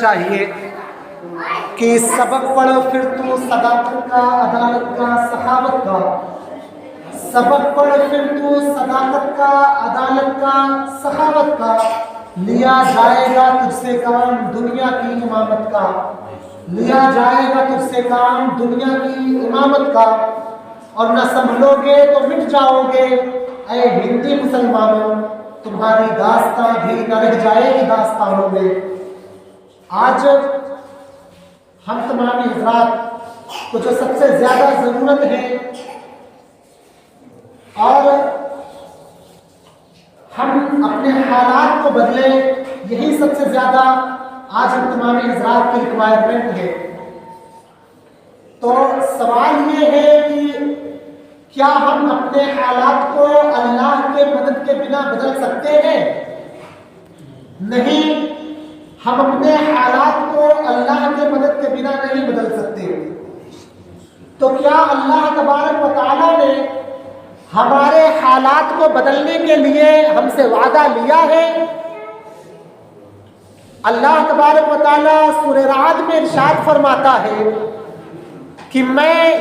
چاہیے کہ سبق پڑھو، پھر تو صداقت کا، عدالت کا، سخاوت کا۔ سبق پڑھ پھر تو صداقت کا، عدالت کا، سخاوت کا۔ لیا جائے گا تجھ سے کام دنیا کی امامت کا۔ لیا جائے گا تجھ سے کام دنیا کی امامت کا۔ اور نہ سنبھلو گے تو مٹ جاؤ گے۔ اے ہندی مسلمانوں، تمہاری داستان بھی نہ رہ جائے گی داستانوں میں۔ آج ہم تمام حضرات کو جو سب سے زیادہ ضرورت ہے اور ہم اپنے حالات کو بدلیں، یہی سب سے زیادہ آج ہم تمام حضرات کی ریکوائرمنٹ ہے۔ تو سوال یہ ہے کہ کیا ہم اپنے حالات کو اللہ کے مدد کے بنا بدل سکتے ہیں؟ نہیں۔ ہم اپنے حالات کو اللہ کے مدد کے بنا نہیں بدل سکتے۔ تو کیا اللہ تبارک و تعالیٰ نے ہمارے حالات کو بدلنے کے لیے ہم سے وعدہ لیا ہے؟ اللہ تبارک و تعالیٰ سورہ رعد میں ارشاد فرماتا ہے کہ میں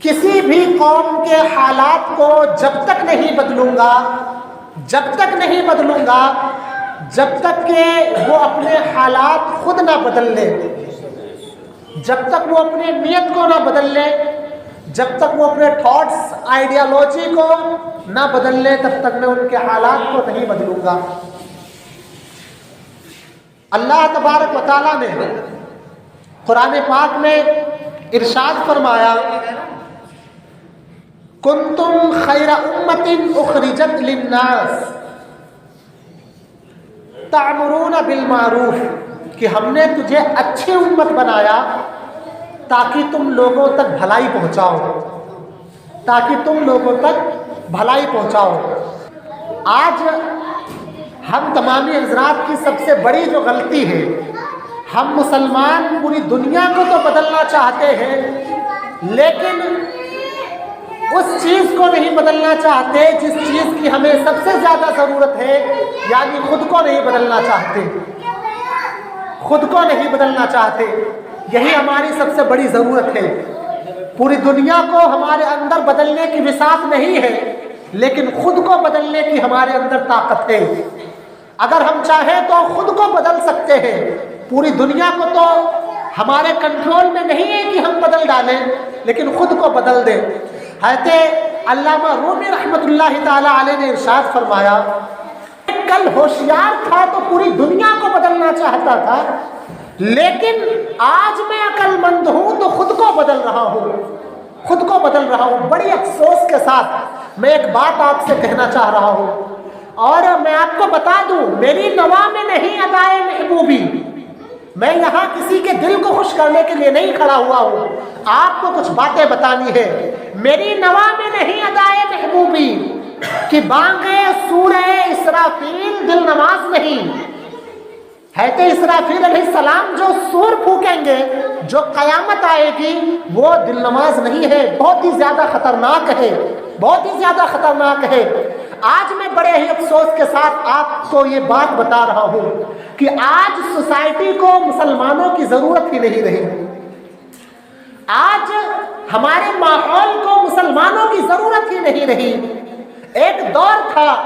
کسی بھی قوم کے حالات کو جب تک نہیں بدلوں گا، جب تک نہیں بدلوں گا جب تک کہ وہ اپنے حالات خود نہ بدل لے، جب تک وہ اپنے نیت کو نہ بدل لے، جب تک وہ اپنے تھاٹس آئیڈیالوجی کو نہ بدل لے، تب تک میں ان کے حالات کو نہیں بدلوں گا۔ اللہ تبارک و تعالیٰ نے قرآن پاک میں ارشاد فرمایا، کنتم خیر امت اخرجت للناس تعمرون بالمعروف، کہ ہم نے تجھے اچھی امت بنایا تاکہ تم لوگوں تک بھلائی پہنچاؤ۔ تاکہ تم لوگوں تک بھلائی پہنچاؤ۔ آج ہم تمامی حضرات کی سب سے بڑی جو غلطی ہے، ہم مسلمان پوری دنیا کو تو بدلنا چاہتے ہیں، لیکن اس چیز کو نہیں بدلنا چاہتے جس چیز کی ہمیں سب سے زیادہ ضرورت ہے یعنی خود کو نہیں بدلنا چاہتے۔ خود کو نہیں بدلنا چاہتے۔ یہی ہماری سب سے بڑی ضرورت ہے۔ پوری دنیا کو ہمارے اندر بدلنے کی وسعت نہیں ہے، لیکن خود کو بدلنے کی ہمارے اندر طاقت ہے۔ اگر ہم چاہیں تو خود کو بدل سکتے ہیں۔ پوری دنیا کو تو ہمارے کنٹرول میں نہیں ہے کہ ہم بدل ڈالیں، لیکن خود کو بدل دیں۔ حضرت علامہ رومی رحمۃ اللہ تعالیٰ علیہ نے ارشاد فرمایا کل ہوشیار تھا تو پوری دنیا کو بدلنا چاہتا تھا، لیکن آج میں عقل مند ہوں تو خود کو بدل رہا ہوں، خود کو بدل رہا ہوں، بڑی افسوس کے ساتھ میں ایک بات آپ سے کہنا چاہ رہا ہوں۔ اور میں آپ کو بتا دوں، میری نوا میں نہیں ادائے محبوبی میں یہاں کسی کے دل کو خوش کرنے کے لیے نہیں کھڑا ہوا ہوں۔ آپ کو کچھ باتیں بتانی ہے میری نوا میں نہیں ادائے محبوبی کہ بانگے سورہ اسرافیل دل نماز نہیں۔ ہے تو اسرافیل علیہ السلام جو سور پھونکیں گے، جو قیامت آئے گی، وہ دل نماز نہیں ہے۔ بہت ہی زیادہ خطرناک ہے۔ بہت ہی زیادہ خطرناک ہے۔ آج میں بڑے ہی افسوس کے ساتھ آپ کو یہ بات بتا رہا ہوں کہ آج سوسائٹی کو مسلمانوں کی ضرورت ہی نہیں رہی۔ آج ہمارے ماحول کو مسلمانوں کی ضرورت ہی نہیں رہی۔ ایک دور تھا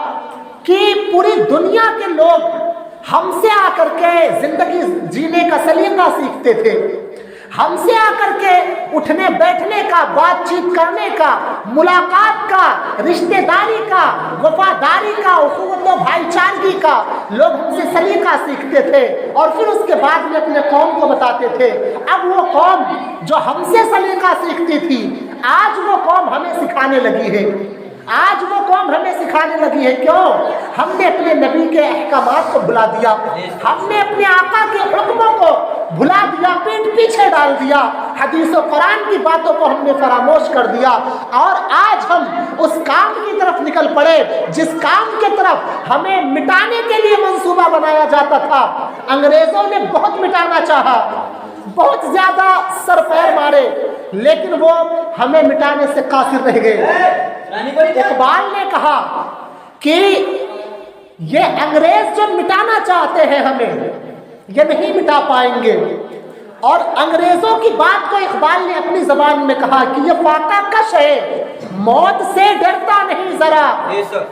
کہ پوری دنیا کے لوگ ہم سے آ کر کے زندگی جینے کا سلیقہ سیکھتے تھے۔ ہم سے آ کر کے اٹھنے بیٹھنے کا، بات چیت کرنے کا، ملاقات کا، رشتہ داری کا، وفاداری کا، اخوت و بھائی چارگی کا لوگ ہم سے سلیقہ سیکھتے تھے اور پھر اس کے بعد میں اپنے قوم کو بتاتے تھے۔ اب وہ قوم جو ہم سے سلیقہ سیکھتی تھی، آج وہ قوم ہمیں سکھانے لگی ہے۔ آج وہ قوم ہمیں سکھانے لگی ہے۔ کیوں؟ ہم نے اپنے نبی کے احکامات کو بھلا دیا۔ ہم نے اپنے آقا کے حکموں کو بھلا دیا، پیٹ پیچھے ڈال دیا۔ حدیث و قرآن کی باتوں کو ہم نے فراموش کر دیا۔ اور آج ہم اس کام کی طرف نکل پڑے، جس کام کے طرف ہمیں مٹانے کے لیے منصوبہ بنایا جاتا تھا۔ انگریزوں نے بہت مٹانا چاہا، بہت زیادہ سر پیر مارے، لیکن وہ ہمیں مٹانے سے قاصر رہ گئے۔ اقبال نے کہا کہ یہ انگریز جو مٹانا چاہتے ہیں ہمیں یہ نہیں مٹا پائیں گے۔ اور انگریزوں کی بات کو اقبال نے اپنی زبان میں کہا کہ یہ فاقہ کش ہے۔ موت سے ڈرتا نہیں ذرا۔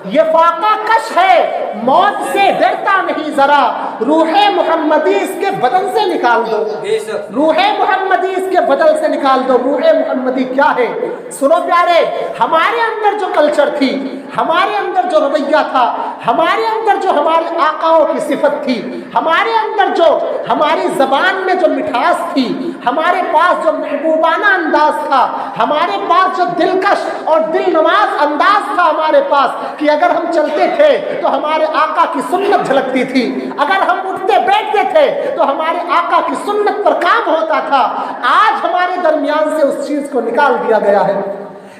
یہ فاقہ کش ہے۔ موت سے ڈرتا نہیں ذرا۔ روح محمدی اس کے بدن سے نکال دو۔ روح محمدی اس کے بدل سے نکال دو۔ روح محمدی کیا ہے؟ سنو پیارے ہمارے اندر جو کلچر تھی ہمارے اندر جو رویہ تھا ہمارے اندر جو ہمارے آقاؤں کی صفت تھی ہمارے اندر جو ہماری زبان میں جو مٹھاس تھی ہمارے پاس جو محبوبانہ انداز تھا، ہمارے پاس جو دلکش اور دل نواز انداز تھا ہمارے پاس کہ اگر ہم چلتے تھے تو ہمارے آقا کی سنت جھلکتی تھی۔ اگر ہم اٹھتے بیٹھتے تھے تو ہمارے آقا کی سنت پر کام ہوتا تھا۔ آج ہمارے درمیان سے اس چیز کو نکال دیا گیا ہے۔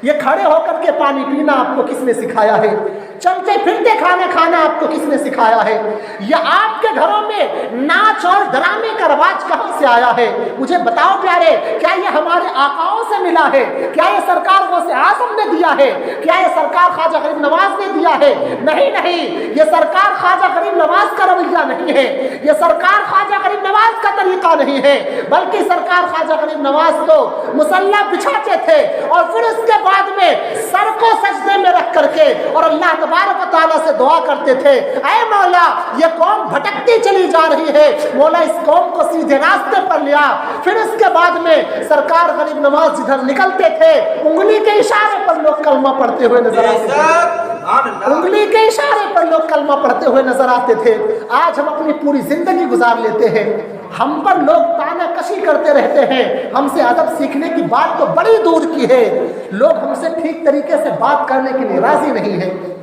یہ کھڑے ہو کر کے پانی پینا آپ کو کس نے سکھایا ہے؟ چلتے پھرتے کھانا کھانا آپ کو کس نے سکھایا ہے؟ یہ آپ کے گھروں میں ناچ اور ڈرامے کا رواج کہاں سے آیا ہے؟ مجھے بتاؤ پیارے، کیا یہ ہمارے آقاؤں سے ملا ہے؟ کیا یہ سرکار غوث اعظم نے دیا ہے؟ کیا یہ سرکار خواجہ غریب نواز نے دیا ہے؟ نہیں نہیں، یہ سرکار خواجہ غریب نواز کا رویہ نہیں ہے۔ یہ سرکار خواجہ غریب نواز کا طریقہ نہیں ہے، بلکہ سرکار خواجہ غریب نواز تو مسلح بچھاتے تھے اور پھر اس کے بعد میں سر کو سجدے میں رکھ کر کے اور اللہ تبارک و تعالیٰ سے دعا کرتے تھے۔ اے مولا، یہ قوم بھٹکتی چلی جا رہی ہے۔ مولا، اس قوم کو سیدھے راستے پر لیا۔ پھر اس کے بعد میں سرکار غریب نواز جدھر نکلتے تھے، انگلی کے اشارے پر لوگ کلمہ پڑھتے ہوئے نظر آتے تھے۔ انگلی کے اشارے پر لوگ کلمہ پڑھتے ہوئے نظر آتے تھے۔ آج ہم اپنی پوری زندگی گزار لیتے ہیں۔ ہم پر لوگ تانا کشی کرتے رہتے ہیں۔ ہم سے ادب سیکھنے کی بات تو بڑی دور کی ہے۔ لوگ ہم سے ٹھیک طریقے سے بات کرنے کے لیے راضی نہیں ہے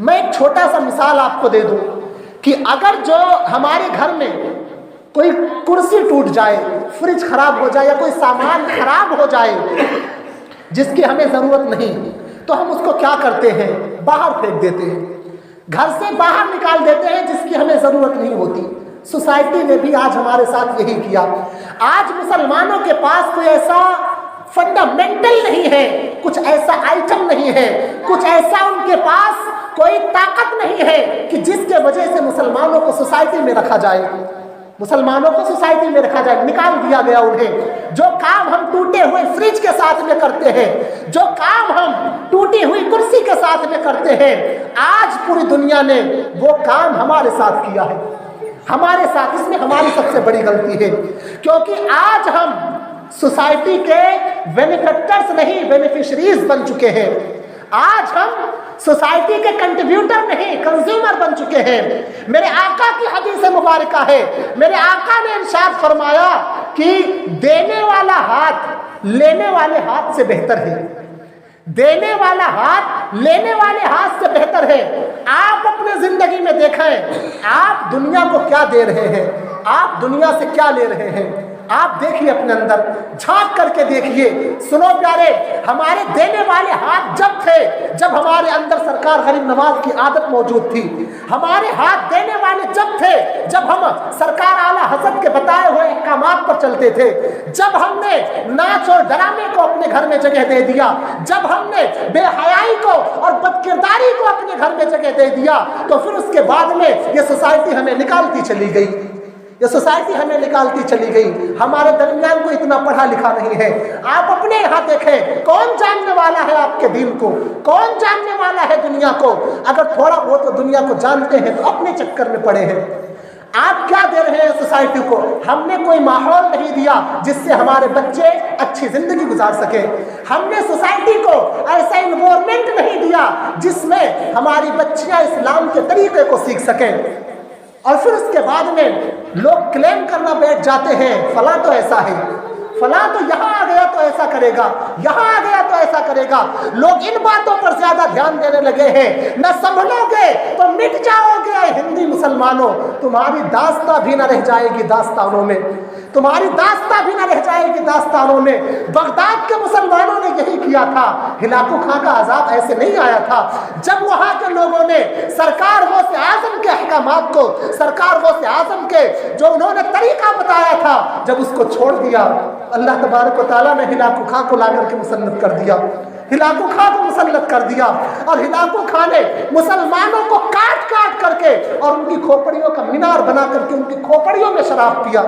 میں ایک چھوٹا سا مثال آپ کو دے دوں کہ اگر جو ہمارے گھر میں کوئی کرسی ٹوٹ جائے، فریج خراب ہو جائے یا کوئی سامان خراب ہو جائے، جس کی ہمیں ضرورت نہیں، تو ہم اس کو کیا کرتے ہیں؟ باہر پھینک دیتے ہیں۔ گھر سے باہر نکال دیتے ہیں، جس کی ہمیں ضرورت نہیں ہوتی۔ سوسائٹی نے بھی آج ہمارے ساتھ یہی کیا۔ آج مسلمانوں کے پاس کوئی ایسا فنڈامنٹل نہیں ہے، کچھ ایسا آئٹم نہیں ہے، کچھ ایسا ان کے پاس کوئی طاقت نہیں ہے کہ جس کے وجہ سے مسلمانوں کو سوسائٹی میں رکھا جائے۔ مسلمانوں کو سوسائٹی میں رکھا جائے، نکال دیا گیا انہیں۔ جو کام ہم ٹوٹے ہوئے فریج کے ساتھ میں کرتے ہیں، جو کام ہم ٹوٹی ہوئی کرسی کے ساتھ میں کرتے ہیں، آج پوری دنیا نے وہ کام ہمارے ساتھ کیا ہے۔ ہمارے ساتھ، اس میں ہماری سب سے بڑی غلطی ہے۔ کیونکہ آج ہم سوسائٹی کے بینیفیکٹرز نہیں بینیفیشریز بن چکے ہیں۔ آج ہم سوسائٹی کے کنٹریبیوٹر نہیں کنزیومر بن چکے ہیں۔ میرے آقا کی حدیث مبارکہ ہے۔ میرے آقا نے ارشاد فرمایا کہ دینے والا ہاتھ لینے والے ہاتھ سے بہتر ہے۔ دینے والا ہاتھ لینے والے ہاتھ سے بہتر ہے۔ آپ اپنے زندگی میں دیکھیں، آپ دنیا کو کیا دے رہے ہیں؟ آپ دنیا سے کیا لے رہے ہیں؟ آپ دیکھیے اپنے اندر، جھانک کر کے دیکھیے۔ سنو پیارے، ہمارے دینے والے ہاتھ جب تھے، جب ہمارے اندر سرکار غریب نواز کی عادت موجود تھی، ہمارے ہاتھ دینے والے جب تھے، جب ہم سرکار اعلیٰ حضرت کے بتائے ہوئے احکامات پر چلتے تھے، جب ہم نے ناچ اور ڈرامے کو اپنے گھر میں جگہ دے دیا، جب ہم نے بے حیائی کو اور بد کرداری کو اپنے گھر میں جگہ دے دیا، تو پھر اس کے بعد میں یہ سوسائٹی ہمیں نکالتی چلی گئی۔ یہ سوسائٹی ہمیں نکالتی چلی گئی۔ ہمارے درمیان کو اتنا پڑھا لکھا نہیں ہے۔ آپ اپنے یہاں دیکھیں، کون جاننے والا ہے آپ کے دین کو؟ کون جاننے والا ہے دنیا کو؟ اگر تھوڑا بہت تو دنیا کو جانتے ہیں تو اپنے چکر میں پڑے ہیں۔ آپ کیا دے رہے ہیں سوسائٹی کو؟ ہم نے کوئی ماحول نہیں دیا جس سے ہمارے بچے اچھی زندگی گزار سکے ہم نے سوسائٹی کو ایسا انوائرمنٹ نہیں دیا جس میں ہماری بچیاں اسلام کے طریقے کو سیکھ سکیں۔ اور پھر اس کے بعد میں لوگ کلیم کرنا بیٹھ جاتے ہیں، فلاں تو ایسا ہے۔ فلاں تو یہاں آ گیا تو ایسا کرے گا، یہاں آ گیا تو ایسا کرے گا۔ لوگ ان باتوں پر زیادہ دھیان دینے لگے ہیں۔ نہ سنبھلو گے مٹ جاؤ گے ہندی مسلمانوں؟ تمہاری داستہ بھی نہ رہ جائے گی داستانوں میں۔ تمہاری داستہ بھی نہ رہ جائے گی داستانوں میں۔ بغداد کے مسلمانوں نے یہی کیا تھا۔ ہلاکو خاں کا عذاب ایسے نہیں آیا تھا۔ جب وہاں کے لوگوں نے سرکار غوث اعظم کے احکامات کو، سرکار غوث اعظم کے جو انہوں نے طریقہ بتایا تھا، جب اس کو چھوڑ دیا، اللہ تبارک و تعالیٰ نے ہلاکو خاں کو لا کر کے مسنت کر دیا۔ ہلاکو خاں کو مسلط کر دیا اور ہلاکو خاں نے مسلمانوں کو کاٹ کاٹ کر کے اور ان کی کھوپڑیوں کا مینار بنا کر کے ان کی کھوپڑیوں میں شراب پیا۔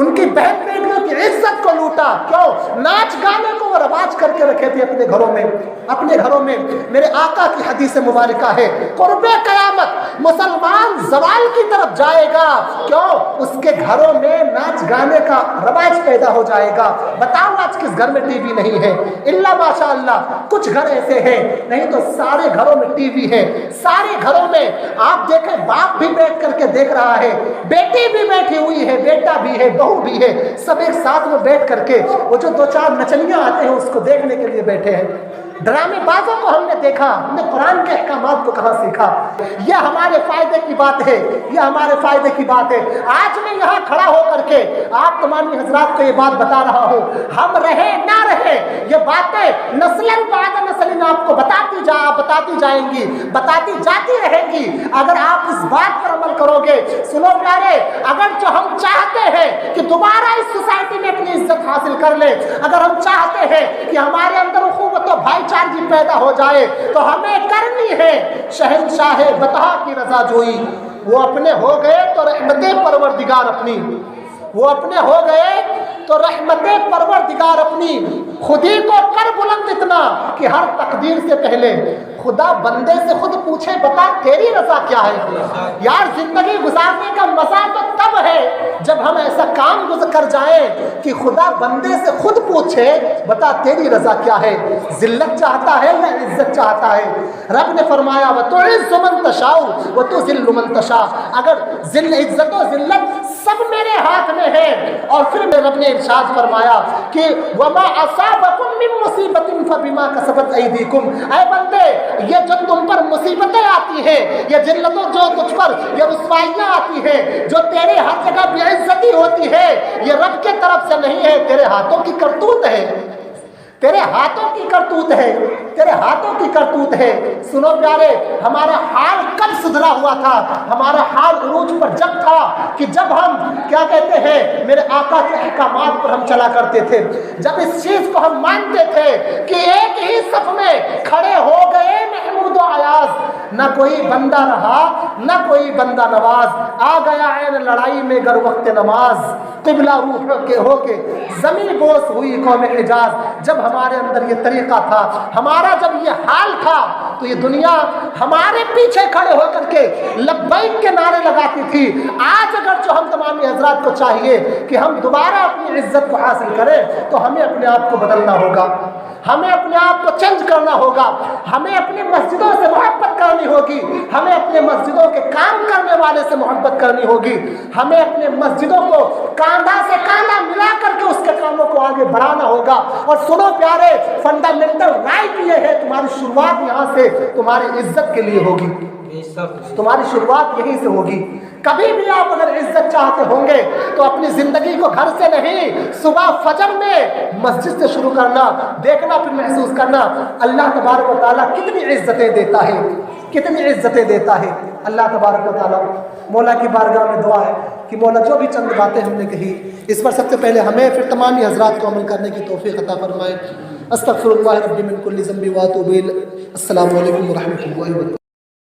ان کی بہن بیٹیوں کی عزت کو لوٹا، کیوں؟ ناچ گانے کو وہ رواج کر کے رکھے تھے اپنے گھروں میں۔ اپنے گھروں میں۔ میرے آقا کی حدیث مبارکہ ہے۔ قرب قیامت مسلمان زوال کی طرف جائے گا۔ کیوں؟ اس کے گھروں میں ناچ گانے کا رواج پیدا ہو جائے گا۔ بتاؤ آج کس گھر میں ٹی وی نہیں ہے؟ اللہ ماشاء اللہ کچھ گھر ایسے ہیں۔ نہیں تو سارے گھروں میں ٹی وی ہے۔ سارے گھروں میں آپ دیکھیں، باپ بھی بیٹھ کر کے دیکھ رہا ہے۔ بیٹی بھی بیٹھی ہوئی ہے، بیٹا بھی ہے، بہو بھی ہے، سب ایک ساتھ میں بیٹھ کر کے وہ جو دو چار نچلیاں آتے ہیں، اس کو دیکھنے کے لیے بیٹھے ہیں۔ ڈرامے بازوں کو ہم نے دیکھا، ہم نے قرآن کے احکامات کو کہاں سیکھا؟ یہ ہمارے فائدے کی بات ہے، یہ ہمارے فائدے کی بات ہے۔ آج میں یہاں کھڑا ہو کر کے آپ تمامی حضرات کو یہ بات بتا رہا ہوں۔ ہم رہے نہ رہے یہ باتیں نسل بعد نسل آپ کو بتاتی جا، بتاتی جائیں گی، بتاتی جاتی رہے گی۔ اگر آپ اس بات پر عمل کرو گے، سنو پیارے، اگر جو ہم چاہتے ہیں کہ دوبارہ اس سوسائٹی میں اپنی عزت حاصل کر لیں، اگر ہم چاہتے ہیں کہ ہمارے اندر اخوت و بھائی پیدا ہو جائے تو ہمیں کرنی ہے۔ شہنشاہ بتہا کی رضا جوئی۔ وہ اپنے ہو گئے تو رحمت پروردگار اپنی۔ وہ اپنے ہو گئے تو رحمت پروردگار اپنی۔ خودی کو کر بلند اتنا کہ ہر تقدیر سے پہلے خدا بندے سے خود پوچھے، بتا تیری رضا کیا ہے؟ یار، زندگی گزارنے کا مزہ تو تب ہے جب ہم ایسا کام کر جائیں کہ خدا بندے سے خود پوچھے، بتا تیری رضا کیا ہے؟ ذلت چاہتا ہے یا عزت چاہتا ہے؟ رب نے فرمایا وہ تو عز من تشاؤ وہ تو ذل من تشا اگر ذل، عزت و ذلت سب میرے ہاتھ میں ہے، اور پھر میں رب نے ارشاد فرمایا کہ وما اصابکم من مصیبت فبما کسبت ایدیکم اے بندے یہ جو تم پر مصیبتیں آتی ہیں، یہ جلتوں جو تجھ پر یہ رسوائیاں آتی ہیں، جو تیرے ہر جگہ بے عزتی ہوتی ہے یہ رب کے طرف سے نہیں ہے، تیرے ہاتھوں کی کرتوت ہے۔ تیرے ہاتھوں کی کرتوت ہے، تیرے ہاتھوں کی کرتوت ہے۔ سنو پیارے، ہمارا حال کب سدھرا ہوا تھا؟ ہمارا حال عروج پر جب تھا کہ جب ہم، کیا کہتے ہیں، میرے آقا کے احکامات پر ہم چلا کرتے تھے۔ جب اس چیز کو ہم مانتے تھے کہ ایک ہی صف میں کھڑے ہو گئے نہ کوئی بندہ رہا، نہ کوئی بندہ نواز۔ آ گیا عین لڑائی میں گر وقت نماز۔ قبلہ روح کے، ہو کے۔ زمین بوس ہوئی قوم حجاز۔ جب ہمارے اندر یہ طریقہ تھا، ہمارا جب یہ حال تھا، تو یہ دنیا ہمارے پیچھے کھڑے ہو کر کے لبیک کے نعرے لگاتی تھی۔ آج اگر جو ہم تمامی حضرات کو چاہیے کہ ہم دوبارہ اپنی عزت کو حاصل کریں، تو ہمیں اپنے آپ کو بدلنا ہوگا۔ ہمیں اپنے آپ کو چینج کرنا ہوگا۔ ہمیں اپنی مسجدوں سے محبت کرنا کرنی ہوگی۔ ہمیں اپنے مسجدوں کے کام کرنے والے سے محبت کرنی ہوگی۔ ہمیں اپنے مسجدوں کو کاندھا سے کاندھا ملا کر کے اس کے کاموں کو آگے بڑھانا ہوگا۔ اور سنو پیارے فنڈامنٹل رائٹ یہ ہے، تمہاری شروعات یہاں سے تمہاری عزت کے لیے ہوگی۔ تمہاری شروعات یہیں سے ہوگی۔ کبھی بھی آپ اگر عزت چاہتے ہوں گے تو اپنی زندگی کو گھر سے نہیں، صبح فجر میں مسجد سے شروع کرنا، دیکھنا پھر محسوس کرنا، اللہ تبارک و تعالیٰ کتنی عزتیں دیتا ہے۔ کتنی عزتیں دیتا ہے۔ اللہ تبارک و تعالیٰ مولا کی بارگاہ میں دعا ہے کہ مولا جو بھی چند باتیں ہم نے کہی، اس پر سب سے پہلے ہمیں پھر تمامی حضرات کو عمل کرنے کی توفیق عطا فرمائے۔ استغفر اللہ رب من کل ذنب واتوب السلام علیکم ورحمۃ اللہ وبرکاتہ۔